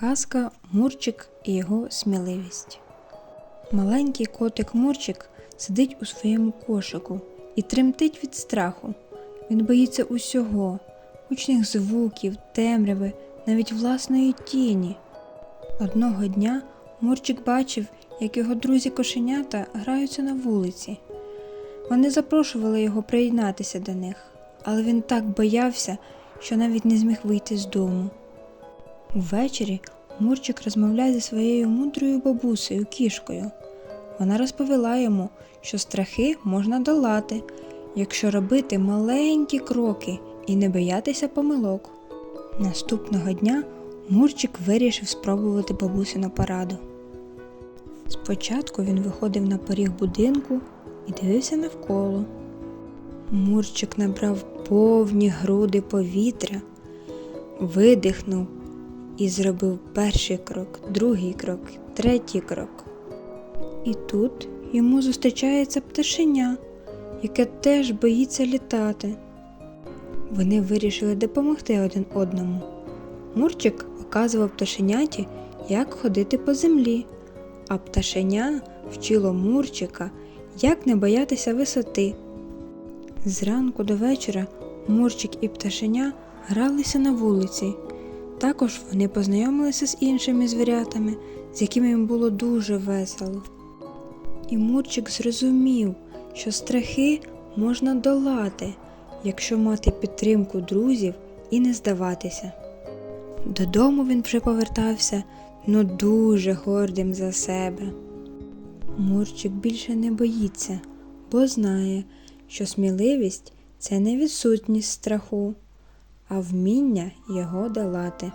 Казка Мурчик і його сміливість. Маленький котик Мурчик сидить у своєму кошику і тремтить від страху. Він боїться усього, гучних звуків, темряви, навіть власної тіні. Одного дня Мурчик бачив, як його друзі кошенята граються на вулиці. Вони запрошували його приєднатися до них, але він так боявся, що навіть не зміг вийти з дому. Увечері Мурчик розмовляє зі своєю мудрою бабусею кішкою. Вона розповіла йому, що страхи можна долати, якщо робити маленькі кроки і не боятися помилок. Наступного дня Мурчик вирішив спробувати бабусину пораду. Спочатку він виходив на поріг будинку і дивився навколо. Мурчик набрав повні груди повітря, видихнув і зробив перший крок, другий крок, третій крок. І тут йому зустрічається пташеня, яке теж боїться літати. Вони вирішили допомогти один одному. Мурчик показував пташеняті, як ходити по землі, а пташеня вчило Мурчика, як не боятися висоти. Зранку до вечора Мурчик і пташеня гралися на вулиці. Також вони познайомилися з іншими звірятами, з якими їм було дуже весело. І Мурчик зрозумів, що страхи можна долати, якщо мати підтримку друзів і не здаватися. Додому він вже повертався, ну дуже гордим за себе. Мурчик більше не боїться, бо знає, що сміливість це не відсутність страху, а вміння його долати.